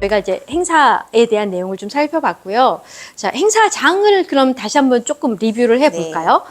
저희가 이제 행사에 대한 내용을 좀 살펴봤고요. 자, 행사장을 그럼 다시 한번 조금 리뷰를 해볼까요?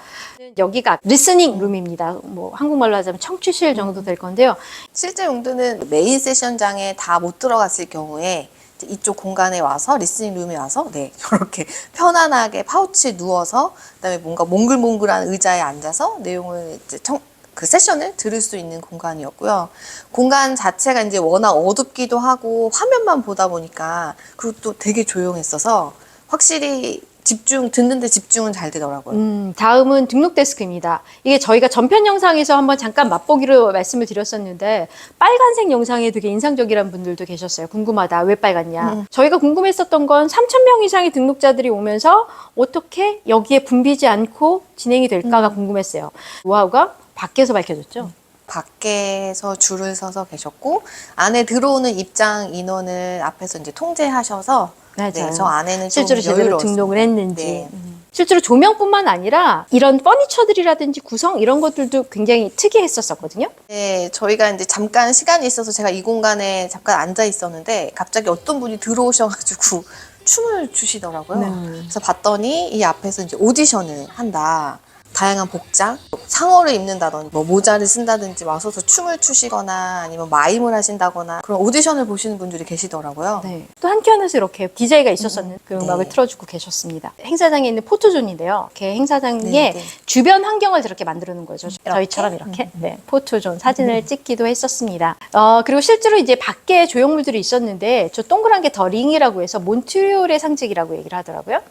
여기가 리스닝 룸입니다. 뭐 한국말로 하자면 청취실 정도 될 건데요. 실제 용도는 메인 세션장에 다 못 들어갔을 경우에 이제 이쪽 공간에 와서 리스닝 룸에 와서 네 이렇게 편안하게 파우치에 누워서 그다음에 뭔가 몽글몽글한 의자에 앉아서 내용을 이제 청, 그 세션을 들을 수 있는 공간이었고요. 공간 자체가 이제 워낙 어둡기도 하고 화면만 보다 보니까 그리고 또 되게 조용했어서 확실히 집중 듣는데 집중은 잘 되더라고요. 음, 다음은 등록 데스크입니다. 이게 저희가 전편 영상에서 한번 잠깐 맛보기로 말씀을 드렸었는데 빨간색 영상에 되게 인상적이란 분들도 계셨어요. 궁금하다. 왜 빨갛냐. 저희가 궁금했었던 건 3천 명 이상의 등록자들이 오면서 어떻게 여기에 붐비지 않고 진행이 될까가 궁금했어요. 노하우가 밖에서 밝혀졌죠. 밖에서 줄을 서서 계셨고 안에 들어오는 입장 인원을 앞에서 이제 통제하셔서 맞아요. 네, 저 안에는 좀 실제로 제대로. 등록을 했는지. 네. 음. 실제로 조명뿐만 아니라 이런 퍼니처들이라든지 구성 이런 것들도 굉장히 특이했었거든요. 네, 저희가 이제 잠깐 시간이 있어서 제가 이 공간에 잠깐 앉아 있었는데 갑자기 어떤 분이 들어오셔가지고 춤을 추시더라고요. 네. 그래서 봤더니 이 앞에서 이제 오디션을 한다. 다양한 복장, 상어를 입는다든지, 뭐 모자를 쓴다든지 와서서 춤을 추시거나 아니면 마임을 하신다거나 그런 오디션을 보시는 분들이 계시더라고요. 네. 또 한켠에서 이렇게 DJ가 있었었는 그 음악을 네. 틀어주고 계셨습니다. 행사장에 있는 포토존인데요. 이렇게 행사장의 네, 네. 주변 환경을 저렇게 놓은 거죠. 저희처럼 이렇게 네, 포토존 사진을 찍기도 했었습니다. 어, 그리고 실제로 이제 밖에 조형물들이 있었는데 저 동그란 게 더 링이라고 해서 몬트리올의 상징이라고 얘기를 하더라고요.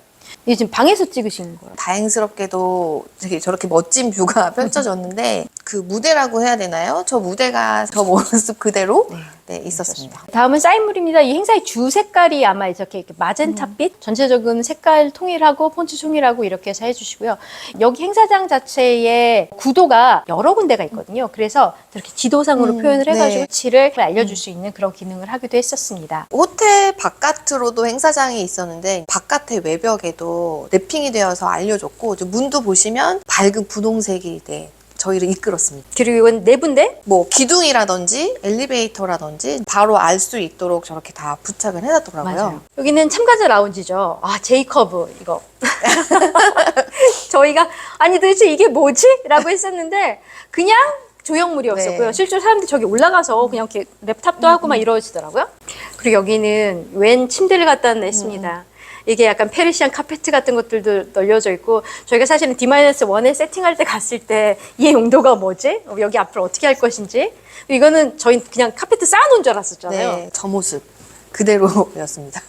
이게 지금 방에서 찍으신 거예요. 다행스럽게도 되게 저렇게 멋진 뷰가 펼쳐졌는데 그 무대라고 해야 되나요? 저 무대가 저 모습 그대로 네, 있었습니다. 다음은 사인물입니다. 이 행사의 주 색깔이 아마 이렇게 이렇게 마젠타빛, 전체적인 색깔 통일하고 폰트 통일하고 이렇게 해서 해주시고요. 여기 행사장 자체에 구도가 여러 군데가 있거든요. 그래서 이렇게 지도상으로 음, 표현을 해가지고 네. 위치를 알려줄 수 있는 그런 기능을 하기도 했었습니다. 호텔 바깥으로도 행사장이 있었는데 바깥의 외벽에도 랩핑이 되어서 알려줬고 문도 보시면 밝은 분홍색이 네, 저희를 이끌었습니다. 그리고 이건 네 내부인데 뭐 기둥이라든지 엘리베이터라든지 바로 알 수 있도록 저렇게 다 부착을 해놨더라고요. 여기는 참가자 라운지죠. 아, 제이커브, 이거. 저희가, 아니 도대체 이게 뭐지? 라고 했었는데, 그냥 조형물이었었고요. 네. 실제로 사람들이 저기 올라가서 그냥 이렇게 랩탑도 하고 막 이러시더라고요. 그리고 여기는 웬 침대를 갖다 냈습니다. 이게 약간 페르시안 카페트 같은 것들도 널려져 있고 저희가 사실은 D-1에 세팅할 때 갔을 때 이 용도가 뭐지? 어, 여기 앞으로 어떻게 할 것인지 이거는 저희 그냥 카페트 쌓아놓은 줄 알았었잖아요. 네, 저 모습 그대로였습니다.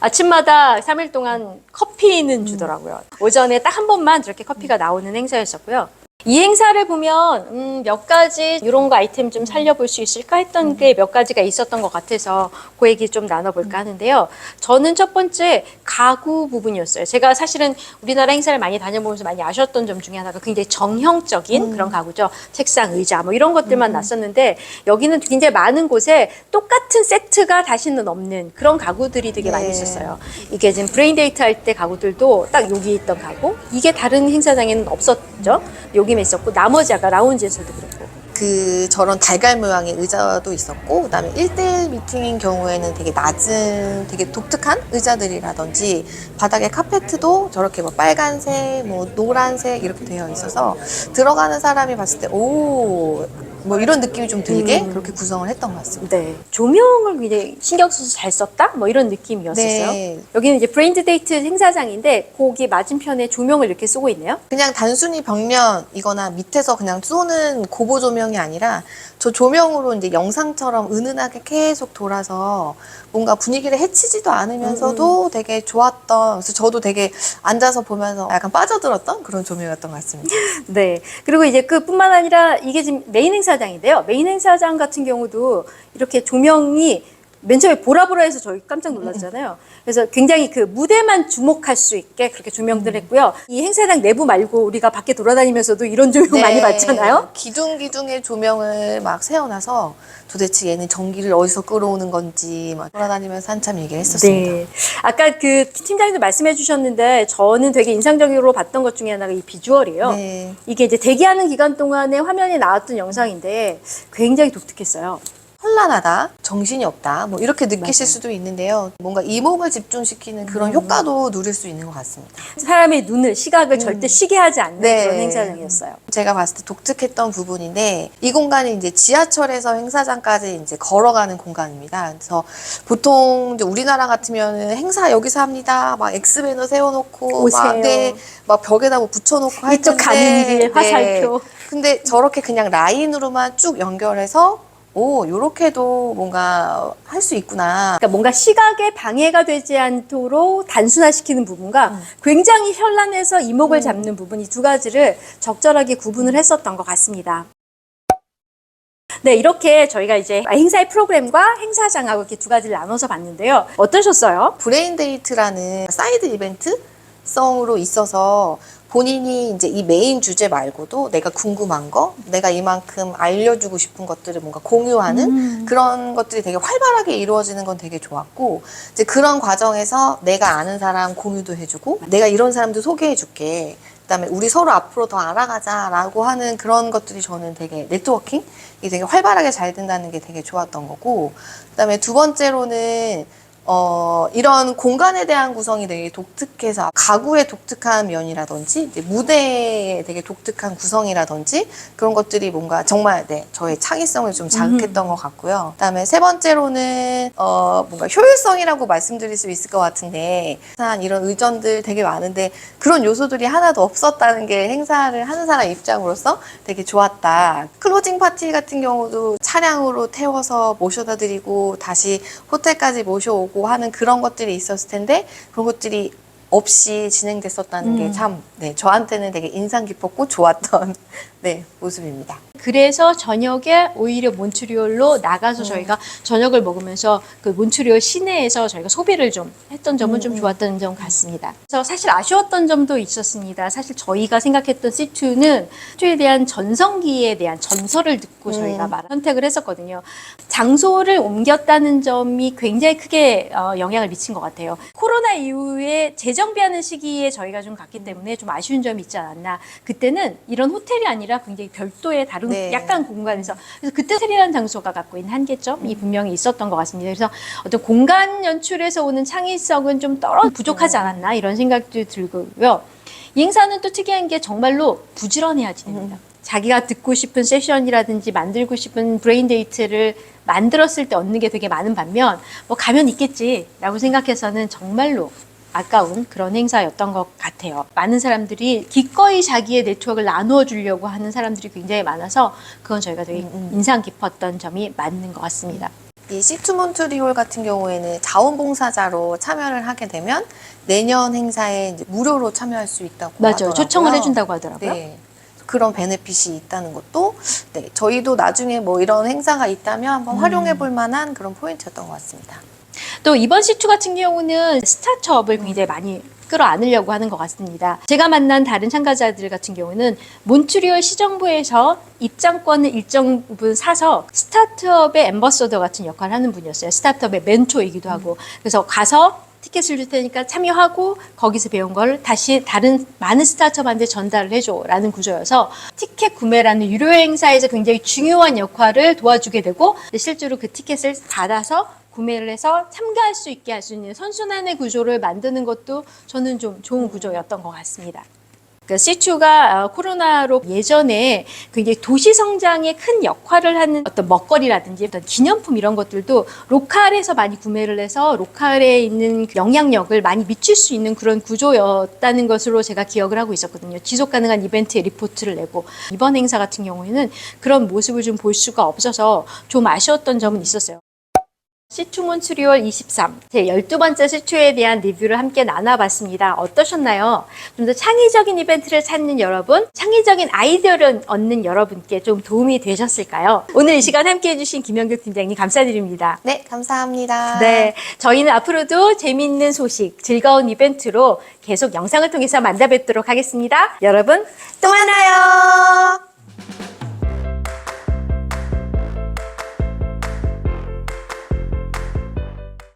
아침마다 3일 동안 커피는 주더라고요. 오전에 딱 한 번만 저렇게 커피가 나오는 행사였었고요. 이 행사를 보면 음, 몇 가지 이런 거 아이템 좀 살려볼 수 있을까 했던 게 몇 가지가 있었던 것 같아서 그 얘기 좀 나눠볼까 하는데요. 저는 첫 번째 가구 부분이었어요. 제가 사실은 우리나라 행사를 많이 다녀보면서 많이 아셨던 점 중에 하나가 굉장히 정형적인 그런 가구죠. 책상, 의자 뭐 이런 것들만 났었는데 여기는 굉장히 많은 곳에 똑같은 세트가 다시는 없는 그런 가구들이 되게 많이 네. 있었어요. 이게 지금 브레인 데이트 할 때 가구들도 딱 여기 있던 가구 이게 다른 행사장에는 없었죠. 여기 만 있었고 나머지 아까 라운지에서도 그렇고. 그 저런 달걀 모양의 의자도 있었고 그다음에 1대1 미팅인 경우에는 되게 낮은 되게 독특한 의자들이라든지 바닥에 카페트도 저렇게 뭐 빨간색 뭐 노란색 이렇게 되어 있어서 들어가는 사람이 봤을 때오 뭐 이런 느낌이 좀 들게 음. 그렇게 구성을 했던 것 같습니다. 네. 조명을 굉장히 신경 써서 잘 썼다? 뭐 이런 느낌이었었어요. 네. 여기는 이제 브레인드 데이트 행사장인데 거기 맞은편에 조명을 이렇게 쓰고 있네요. 그냥 단순히 벽면이거나 밑에서 그냥 쏘는 고보 조명이 아니라 저 조명으로 이제 영상처럼 은은하게 계속 돌아서 뭔가 분위기를 해치지도 않으면서도 되게 좋았던 그래서 저도 되게 앉아서 보면서 약간 빠져들었던 그런 조명이었던 것 같습니다. 네. 그리고 이제 그뿐만 아니라 이게 지금 메인 행사장인데요. 메인 행사장 같은 경우도 이렇게 조명이 맨 처음에 보라보라해서 저희 깜짝 놀랐잖아요. 그래서 굉장히 그 무대만 주목할 수 있게 그렇게 조명들 했고요. 이 행사장 내부 말고 우리가 밖에 돌아다니면서도 이런 조명 네. 많이 봤잖아요. 기둥 기둥의 조명을 막 세워놔서 도대체 얘는 전기를 어디서 끌어오는 건지 막 돌아다니면서 한참 얘기를 했었습니다. 네. 아까 그 팀장님도 말씀해 주셨는데 저는 되게 인상적으로 봤던 것 중에 하나가 이 비주얼이에요. 네. 이게 이제 대기하는 기간 동안에 화면에 나왔던 영상인데 굉장히 독특했어요. 현란하다, 정신이 없다, 뭐 이렇게 느끼실 맞아요. 수도 있는데요. 뭔가 이목을 집중시키는 그런 효과도 누릴 수 있는 것 같습니다. 사람의 눈을 시각을 절대 쉬게 하지 않는 음. 네. 그런 행사장이었어요. 제가 봤을 때 독특했던 부분인데 이 공간이 이제 지하철에서 행사장까지 이제 걸어가는 공간입니다. 그래서 보통 이제 우리나라 같으면은 행사 여기서 합니다. 막 엑스 배너 세워놓고 오세요. 막, 네, 막 벽에다 뭐 붙여놓고 할 이쪽 텐데 가는 길 네. 화살표. 근데 저렇게 그냥 라인으로만 쭉 연결해서 오 요렇게도 뭔가 할 수 있구나. 그러니까 뭔가 시각에 방해가 되지 않도록 단순화시키는 부분과 음. 굉장히 현란해서 이목을 잡는 부분 이 두 가지를 적절하게 구분을 했었던 것 같습니다. 네, 이렇게 저희가 이제 행사의 프로그램과 행사장하고 이렇게 두 가지를 나눠서 봤는데요. 어떠셨어요? 브레인 데이트라는 사이드 이벤트 성으로 있어서 본인이 이제 이 메인 주제 말고도 내가 궁금한 거, 내가 이만큼 알려주고 싶은 것들을 뭔가 공유하는 음. 그런 것들이 되게 활발하게 이루어지는 건 되게 좋았고, 이제 그런 과정에서 내가 아는 사람 공유도 해주고, 내가 이런 사람도 소개해줄게. 그다음에 우리 서로 앞으로 더 알아가자라고 하는 그런 것들이 저는 되게 네트워킹이 되게 활발하게 잘 된다는 게 되게 좋았던 거고, 그다음에 두 번째로는 어, 이런 공간에 대한 구성이 되게 독특해서 가구의 독특한 면이라든지 무대의 되게 독특한 구성이라든지 그런 것들이 뭔가 정말 네, 저의 창의성을 좀 자극했던 것 같고요. 그다음에 세 번째로는 어, 뭔가 효율성이라고 말씀드릴 수 있을 것 같은데 한 이런 의전들 되게 많은데 그런 요소들이 하나도 없었다는 게 행사를 하는 사람 입장으로서 되게 좋았다. 클로징 파티 같은 경우도 차량으로 태워서 모셔다 드리고 다시 호텔까지 모셔오고 하는 그런 것들이 있었을 텐데 그런 것들이 없이 진행됐었다는 음. 게참 네, 저한테는 되게 인상 깊었고 좋았던 네, 모습입니다. 그래서 저녁에 오히려 몬트리올로 나가서 저희가 저녁을 먹으면서 그 몬트리올 시내에서 저희가 소비를 좀 했던 점은 좀 좋았던 점 같습니다. 그래서 사실 아쉬웠던 점도 있었습니다. 사실 저희가 생각했던 C2는 C2에 대한 전성기에 대한 전설을 듣고 저희가 말 선택을 했었거든요. 장소를 옮겼다는 점이 굉장히 크게 어, 영향을 미친 것 같아요. 코로나 이후에 재정비하는 시기에 저희가 좀 갔기 때문에 좀 아쉬운 점이 있지 않았나. 그때는 이런 호텔이 아니라 굉장히 별도의 다른 네. 약간 공간에서 그래서 그때 호텔이라는 장소가 갖고 있는 한계점이 분명히 있었던 것 같습니다. 그래서 어떤 공간 연출에서 오는 창의성은 좀 떨어 부족하지 않았나 이런 생각도 들고요. 이 행사는 또 특이한 게 정말로 부지런해야 진행니다 자기가 듣고 싶은 세션이라든지 만들고 싶은 브레인 데이트를 만들었을 때 얻는 게 되게 많은 반면 뭐 가면 있겠지라고 생각해서는 정말로 아까운 그런 행사였던 것 같아요. 많은 사람들이 기꺼이 자기의 네트워크를 나누어 주려고 하는 사람들이 굉장히 많아서 그건 저희가 되게 인상 깊었던 점이 맞는 것 같습니다. 이 시투 몬트리올 같은 경우에는 자원봉사자로 참여를 하게 되면 내년 행사에 이제 무료로 참여할 수 있다고 맞아요. 하더라고요. 초청을 해준다고 하더라고요. 네. 그런 베네핏이 있다는 것도 네, 저희도 나중에 뭐 이런 행사가 있다면 한번 음. 활용해 볼 만한 그런 포인트였던 것 같습니다. 또 이번 시투 같은 경우는 스타트업을 굉장히 많이 끌어안으려고 하는 것 같습니다. 제가 만난 다른 참가자들 같은 경우는 몬트리올 시정부에서 입장권을 일정 부분 사서 스타트업의 엠버서더 같은 역할을 하는 분이었어요. 스타트업의 멘토이기도 하고. 그래서 가서 티켓을 줄 테니까 참여하고 거기서 배운 걸 다시 다른 많은 스타트업한테 전달을 해줘라는 구조여서 티켓 구매라는 유료 행사에서 굉장히 중요한 역할을 도와주게 되고 실제로 그 티켓을 받아서 구매를 해서 참가할 수 있게 할 수 있는 선순환의 구조를 만드는 것도 저는 좀 좋은 구조였던 것 같습니다. 그 C2가 어, 코로나로 예전에 굉장히 도시 성장에 큰 역할을 하는 어떤 먹거리라든지 어떤 기념품 이런 것들도 로컬에서 많이 구매를 해서 로컬에 있는 그 영향력을 많이 미칠 수 있는 그런 구조였다는 것으로 제가 기억을 하고 있었거든요. 지속 가능한 이벤트에 리포트를 내고 이번 행사 같은 경우에는 그런 모습을 좀 볼 수가 없어서 좀 아쉬웠던 점은 있었어요. C2 몬트리올 23, 제 12번째 C2에 대한 리뷰를 함께 나눠봤습니다. 어떠셨나요? 좀 더 창의적인 이벤트를 찾는 여러분, 창의적인 아이디어를 얻는 여러분께 좀 도움이 되셨을까요? 오늘 이 시간 함께 해주신 김영규 팀장님 감사드립니다. 네, 감사합니다. 네, 저희는 앞으로도 재미있는 소식, 즐거운 이벤트로 계속 영상을 통해서 만나 뵙도록 하겠습니다. 여러분, 또 만나요!